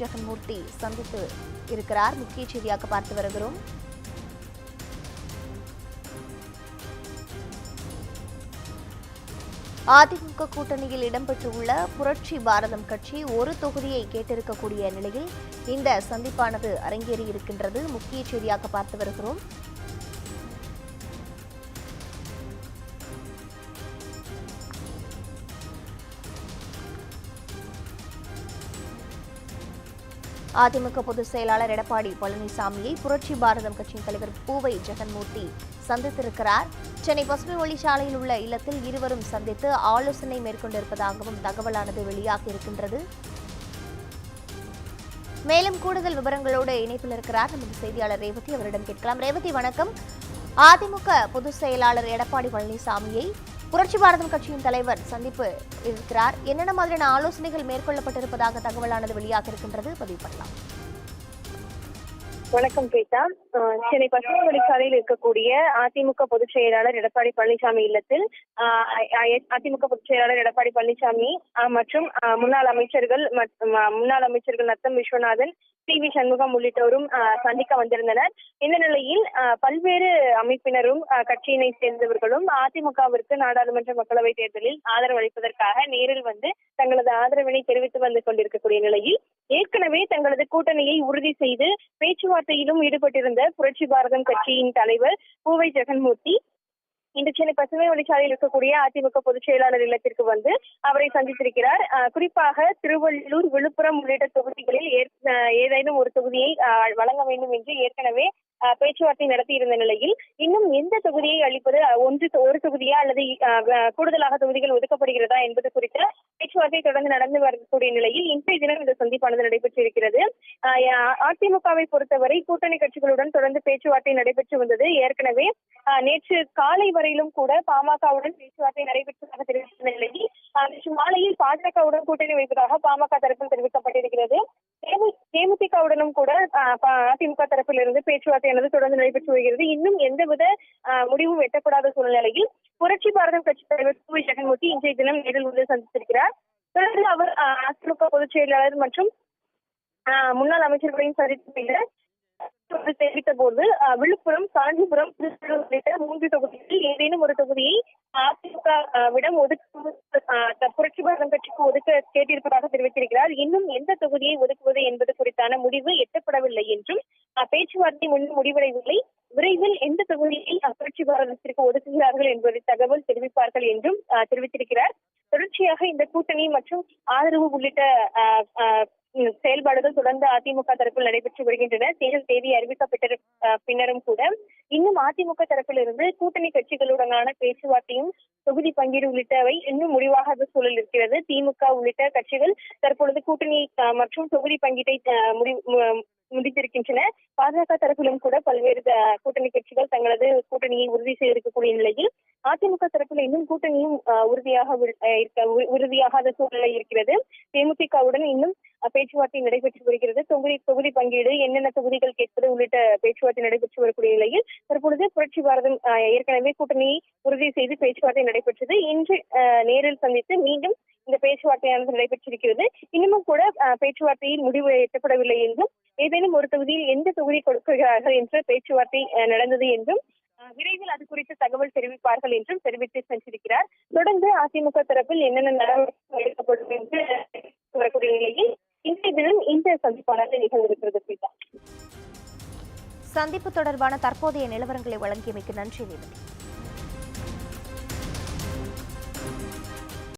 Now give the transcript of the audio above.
ஜெகன்மூர்த்தி சந்தித்து இருக்கிறார். முக்கிய செய்தியாக பார்த்து வருகிறோம். அதிமுக கூட்டணியில் இடம்பெற்றுள்ள புரட்சி பாரதம் கட்சி ஒரு தொகுதியை கேட்டிருக்கக்கூடிய நிலையில் இந்த சந்திப்பானது அரங்கேறியிருக்கின்றது. முக்கிய செய்தியாக பார்த்து வருகிறோம். அதிமுக பொதுச் செயலாளர் எடப்பாடி பழனிசாமியை புரட்சி பாரதம் கட்சியின் தலைவர் பூவை ஜெகன்மூர்த்தி சந்தித்திருக்கிறார். சென்னை பசுமை வழிச்சாலையில் உள்ள இல்லத்தில் இருவரும் சந்தித்து ஆலோசனை மேற்கொண்டிருப்பதாகவும் தகவலானது வெளியாகி இருக்கின்றது மேலும் கூடுதல் விவரங்களோடு இணைப்பில் இருக்கிறார் நமது செய்தியாளர் ரேவதி. அவரிடம் கேட்கலாம். ரேவதி வணக்கம். அதிமுக பொதுச் செயலாளர் எடப்பாடி பழனிசாமியை புரட்சி பாரதம் கட்சியின் தலைவர் சந்திப்பு இருக்கிறார். என்னென்ன மாதிரியான ஆலோசனைகள் மேற்கொள்ளப்பட்டிருப்பதாக தகவலானது வெளியாக இருக்கின்றது. பதிவு பண்ணலாம். வணக்கம் பிரீதா. சென்னை பசுமை வழிச்சாலையில் இருக்கக்கூடிய அதிமுக பொதுச் செயலாளர் எடப்பாடி பழனிசாமி இல்லத்தில் அதிமுக பொதுச் செயலாளர் எடப்பாடி பழனிசாமி மற்றும் முன்னாள் அமைச்சர்கள் முன்னாள் அமைச்சர்கள் நத்தம் விஸ்வநாதன் சி வி சண்முகம் உள்ளிட்டோரும் சந்திக்க வந்திருந்தனர். இந்த நிலையில் பல்வேறு அமைப்பினரும் கட்சியினை சேர்ந்தவர்களும் அதிமுகவிற்கு நாடாளுமன்ற மக்களவைத் தேர்தலில் ஆதரவு அளிப்பதற்காக நேரில் வந்து தங்களது ஆதரவினை தெரிவித்து வந்து கொண்டிருக்கக்கூடிய நிலையில் ஏற்கனவே தங்களது கூட்டணியை உறுதி செய்து பேச்சுவார்த்தையிலும் ஈடுபட்டிருந்த புரட்சி பாரதம் கட்சியின் தலைவர் பூவை ஜெகன்மூர்த்தி இன்று சென்னை பசுமை வழிச்சாலையில் இருக்கக்கூடிய அதிமுக பொதுச் செயலாளர் இல்லத்திற்கு வந்து அவரை சந்தித்திருக்கிறார். குறிப்பாக திருவள்ளூர் விழுப்புரம் உள்ளிட்ட தொகுதிகளில் ஏதேனும் ஒரு தொகுதியை வழங்க வேண்டும் என்று ஏற்கனவே பேச்சுவார்த்தை நடத்தி இருந்த நிலையில் இன்னும் எந்த தொகுதியை அளிப்பது ஒன்று ஒரு தொகுதியா அல்லது கூடுதலாக தொகுதிகள் ஒதுக்கப்படுகிறதா என்பது குறித்த பேச்சுவார்த்தை தொடர்ந்து நடந்து வரக்கூடிய நிலையில் இன்றைய தினம் இந்த சந்திப்பானது நடைபெற்றிருக்கிறது. அஹ், அதிமுகவை பொறுத்தவரை கூட்டணி கட்சிகளுடன் தொடர்ந்து பேச்சுவார்த்தை நடைபெற்று வந்தது. ஏற்கனவே நேற்று காலை வரையிலும் கூட பாமகவுடன் பேச்சுவார்த்தை நடைபெற்றதாக தெரிவித்த நிலையில் நேற்று மாலையில் பாஜகவுடன் கூட்டணி வைப்பதாக பாமக தரப்பில் தெரிவிக்கப்பட்டிருக்கிறது. தேமுதிகவுடனும் கூட அதிமுக தரப்பில் அதிமுக தரப்பிலிருந்து பேச்சுவார்த்தையானது தொடர்ந்து நடைபெற்று வருகிறது. இன்னும் எந்தவித முடிவும் எட்டப்படாத சூழ்நிலையில் புரட்சி பாரதம் கட்சி தலைவர் வி. ஜெகன்மூர்த்தி இன்றைய தினம் நேரில் வந்து சந்தித்திருக்கிறார். தொடர்ந்து அவர் அதிமுக பொதுச் செயலாளர் மற்றும் முன்னாள் அமைச்சர்களையும் சந்தித்து பின்னர் தெரிவித்த போது விழுப்புரம் காஞ்சிபுரம் திருச்செந்தூர் உள்ளிட்ட மூன்று தொகுதிகளில் ஏதேனும் ஒரு தொகுதியை அதிமுக விடம் ஒதுக்க புரட்சி பாரதம் கட்சிக்கு ஒதுக்க கேட்டிருப்பதாக தெரிவித்திருக்கிறார். இன்னும் எந்த தொகுதியை ஒதுக்குவது என்பது குறித்தான முடிவு எட்டப்படவில்லை என்றும் அஹ், பேச்சுவார்த்தை முன்னும் முடிவடையவில்லை. விரைவில் எந்த தொகுதியை அஹ், புரட்சி பாரதத்திற்கு ஒதுக்குகிறார்கள் என்பதை தகவல் தெரிவிப்பார்கள் என்றும் தெரிவித்திருக்கிறார். தொடர்ச்சியாக இந்த கூட்டணி மற்றும் ஆதரவு உள்ளிட்ட செயல்பாடுகள் தொடர்ந்து அதிமுக தரப்பில் நடைபெற்று வருகின்றன. தேர்தல் தேதி அறிவிக்கப்பட்ட பின்னரும் கூட. இன்னும் அதிமுக தரப்பிலிருந்து கூட்டணி கட்சிகளுடனான பேச்சுவார்த்தையும் தொகுதி பங்கீடு உள்ளிட்டவை இன்னும் முடிவாகாத சூழல் இருக்கிறது. திமுக உள்ளிட்ட கட்சிகள் தற்பொழுது கூட்டணி மற்றும் தொகுதி பங்கீட்டை முடி- முடிந்திருக்கின்றன. முடித்திருக்கின்றன பாஜக தரப்பிலும் கூட பல்வேறு கூட்டணி கட்சிகள் தங்களது கூட்டணியை உறுதி செய்திருக்கக்கூடிய நிலையில் அதிமுக தரப்பில் இன்னும் கூட்டணியும் உறுதியாக இருக்க உறுதியாகாத சூழ்நிலை இருக்கிறது. தேமுதிகவுடன் இன்னும் பேச்சுவார்த்தை நடைபெற்று வருகிறது. தொகுதி தொகுதி பங்கீடு என்னென்ன தொகுதிகள் கேட்பது உள்ளிட்ட பேச்சுவார்த்தை நடைபெற்று வரக்கூடிய நிலையில் தற்பொழுது புரட்சி பாரதம் ஏற்கனவே கூட்டணியை உறுதி செய்து பேச்சுவார்த்தை நடைபெற்றது. இன்று அஹ், நேரில் சந்தித்து மீண்டும் இந்த பேச்சுவார்த்தையானது நடைபெற்றிருக்கிறது. இன்னமும் கூட பேச்சுவார்த்தையில் முடிவு எட்டப்படவில்லை என்றும் ஏதேனும் ஒரு தொகுதியில் எந்த தொகுதி கொடுக்கிறார்கள் என்ற பேச்சுவார்த்தை அஹ், நடந்தது என்றும் விரைவில் அது குறித்து தகவல் தெரிவிப்பார்கள் என்றும் தெரிவித்து சென்றிருக்கிறார். தொடர்ந்து அதிமுக தரப்பில் என்னென்ன நடவடிக்கை எடுக்கப்படும் என்று வரக்கூடிய நிலையில் இன்றைய தினம் இந்த சந்திப்பானது நிகழ்ந்திருக்கிறது சந்திப்பு தொடர்பான தற்போதைய நிலவரங்களை வழங்கியமைக்கு நன்றி ரேவதி